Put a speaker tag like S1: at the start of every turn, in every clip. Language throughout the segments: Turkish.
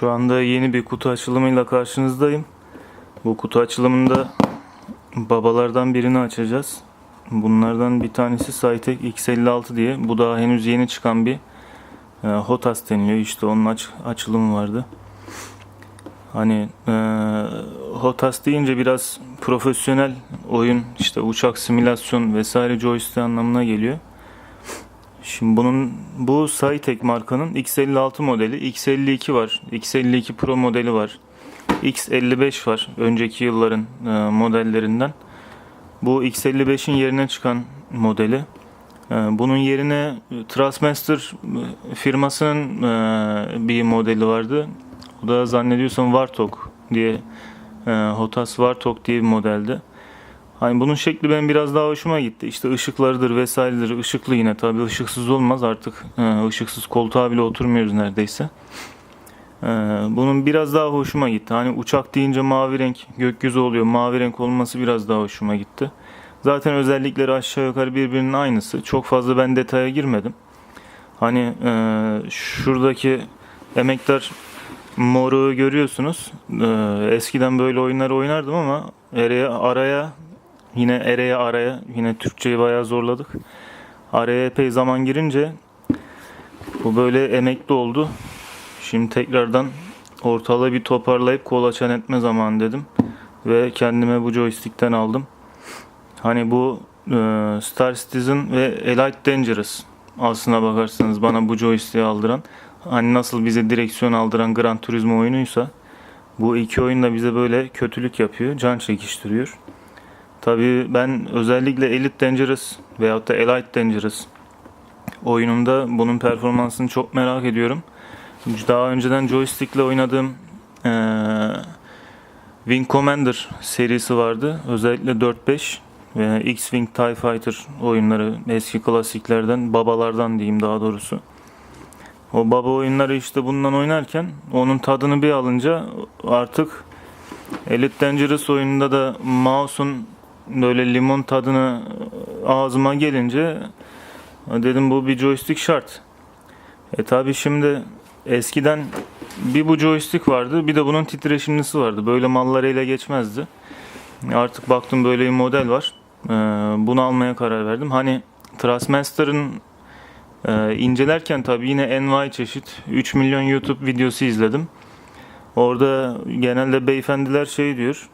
S1: Şu anda yeni bir kutu açılımıyla karşınızdayım. Bu kutu açılımında babalardan birini açacağız. Bunlardan bir tanesi Cytek X56 diye. Bu daha henüz yeni çıkan bir e, HOTAS deniliyor. İşte onun aç, açılımı vardı. Hani e, HOTAS deyince biraz profesyonel oyun, işte uçak simülasyon vesaire joystick anlamına geliyor. Şimdi bunun bu Cytek markanın X56 modeli, X52 var, X52 Pro modeli var, X55 var önceki yılların e, modellerinden. Bu X55'in yerine çıkan modeli. E, bunun yerine Trustmaster e, firmasının e, bir modeli vardı. O da zannediyorsam Warthog diye e, Hotas Warthog diye bir modeldi. Hani bunun şekli benim biraz daha hoşuma gitti. İşte ışıklarıdır vesairedir. Işıklı yine tabii ışıksız olmaz artık. e, ışıksız koltuğa bile oturmuyoruz neredeyse. E, bunun biraz daha hoşuma gitti. Hani uçak deyince mavi renk gökyüzü oluyor. Mavi renk olması biraz daha hoşuma gitti. Zaten özellikleri aşağı yukarı birbirinin aynısı. Çok fazla ben detaya girmedim. Hani e, şuradaki emektar moru görüyorsunuz. E, eskiden böyle oyunlar oynardım ama araya, araya yine ereye araya yine Türkçeyi bayağı zorladık. Araya epey zaman girince bu böyle emekli oldu. Şimdi tekrardan ortalığı bir toparlayıp kolaçan etme zamanı dedim. Ve kendime bu joystick'ten aldım. Hani bu e, Star Citizen ve Elite Dangerous aslına bakarsanız bana bu joystick'i aldıran hani nasıl bize direksiyon aldıran Gran Turismo oyunuysa bu iki oyun da bize böyle kötülük yapıyor, can çekiştiriyor. Tabii ben özellikle Elite Dangerous veyahut da Elite Dangerous oyunumda bunun performansını çok merak ediyorum. Daha önceden joystickle oynadığım eee Wing Commander serisi vardı. Özellikle 4-5 ve X-Wing TIE Fighter oyunları eski klasiklerden, babalardan diyeyim daha doğrusu. O baba oyunları işte bundan oynarken onun tadını bir alınca artık Elite Dangerous oyununda da mouse'un böyle limon tadını ağzıma gelince dedim bu bir joystick şart. E tabi şimdi eskiden bir bu joystick vardı bir de bunun titreşimlisi vardı. Böyle mallar ele geçmezdi. Artık baktım böyle bir model var. Ee, bunu almaya karar verdim. Hani Trustmaster'ın e, incelerken tabi yine envai çeşit 3 milyon YouTube videosu izledim. Orada genelde beyefendiler şey diyor.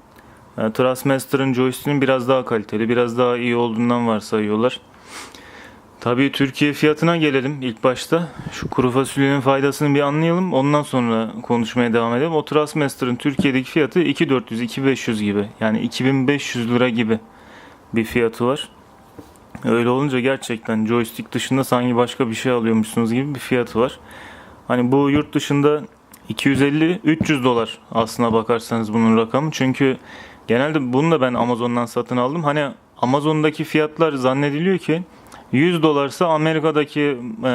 S1: E, Trustmaster'ın joystick'inin biraz daha kaliteli, biraz daha iyi olduğundan varsayıyorlar. Tabii Türkiye fiyatına gelelim ilk başta. Şu kuru fasulyenin faydasını bir anlayalım. Ondan sonra konuşmaya devam edelim. O Trustmaster'ın Türkiye'deki fiyatı 2400-2500 gibi. Yani 2500 lira gibi bir fiyatı var. Öyle olunca gerçekten joystick dışında sanki başka bir şey alıyormuşsunuz gibi bir fiyatı var. Hani bu yurt dışında 250-300 dolar aslına bakarsanız bunun rakamı. Çünkü genelde bunu da ben Amazon'dan satın aldım. Hani Amazon'daki fiyatlar zannediliyor ki 100 dolarsa Amerika'daki e,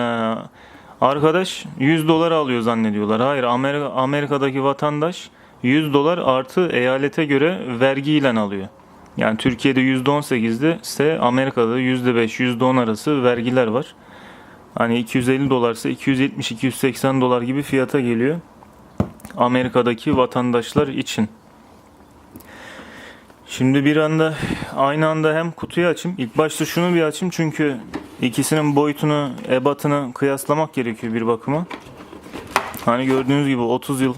S1: arkadaş 100 dolar alıyor zannediyorlar. Hayır Amerika, Amerika'daki vatandaş 100 dolar artı eyalete göre vergiyle alıyor. Yani Türkiye'de %18'de ise Amerika'da %5, %10 arası vergiler var. Hani 250 dolarsa 270-280 dolar gibi fiyata geliyor. Amerika'daki vatandaşlar için. Şimdi bir anda aynı anda hem kutuyu açayım. İlk başta şunu bir açayım çünkü ikisinin boyutunu, ebatını kıyaslamak gerekiyor bir bakıma. Hani gördüğünüz gibi 30 yıl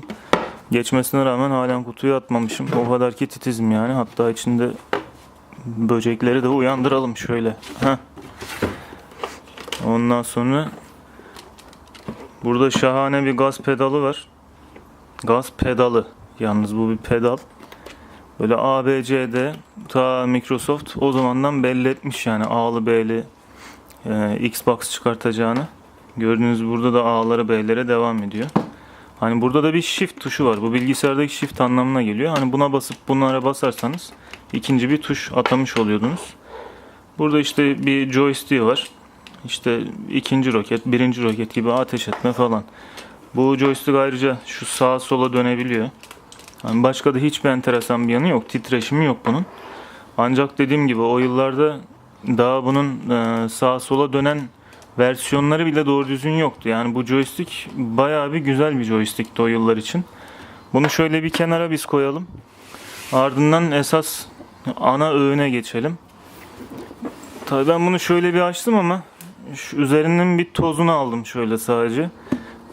S1: geçmesine rağmen halen kutuyu atmamışım. O kadar ki titizim yani. Hatta içinde böcekleri de uyandıralım şöyle. Heh. Ondan sonra burada şahane bir gaz pedalı var. Gaz pedalı. Yalnız bu bir pedal. Böyle A, B, C, D ta Microsoft o zamandan belli etmiş yani A'lı B'li e, Xbox çıkartacağını. Gördüğünüz burada da A'lara B'lere devam ediyor. Hani burada da bir shift tuşu var. Bu bilgisayardaki shift anlamına geliyor. Hani buna basıp bunlara basarsanız ikinci bir tuş atamış oluyordunuz. Burada işte bir joystick var. İşte ikinci roket, birinci roket gibi ateş etme falan. Bu joystick ayrıca şu sağa sola dönebiliyor. Yani başka da hiçbir enteresan bir yanı yok. Titreşimi yok bunun. Ancak dediğim gibi o yıllarda daha bunun e, sağa sola dönen versiyonları bile doğru düzgün yoktu. Yani bu joystick bayağı bir güzel bir joystickti o yıllar için. Bunu şöyle bir kenara biz koyalım. Ardından esas ana öğüne geçelim. Tabii ben bunu şöyle bir açtım ama şu üzerinin bir tozunu aldım şöyle sadece.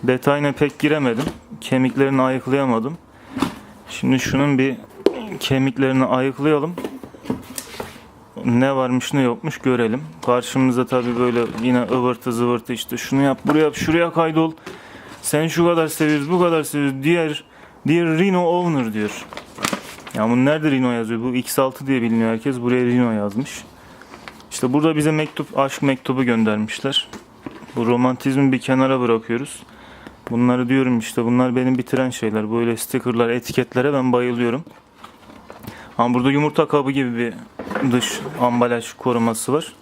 S1: Detayına pek giremedim. Kemiklerini ayıklayamadım. Şimdi şunun bir kemiklerini ayıklayalım. Ne varmış ne yokmuş görelim. Karşımıza tabii böyle yine ıvırtı zıvırtı işte şunu yap buraya yap şuraya kaydol. Sen şu kadar seviyoruz bu kadar seviyoruz. Diğer diğer Reno Owner diyor. Ya bu nerede Reno yazıyor? Bu X6 diye biliniyor herkes. Buraya Reno yazmış. İşte burada bize mektup, aşk mektubu göndermişler. Bu romantizmi bir kenara bırakıyoruz. Bunları diyorum işte bunlar benim bitiren şeyler. Böyle stickerlar, etiketlere ben bayılıyorum. Ama burada yumurta kabı gibi bir dış ambalaj koruması var.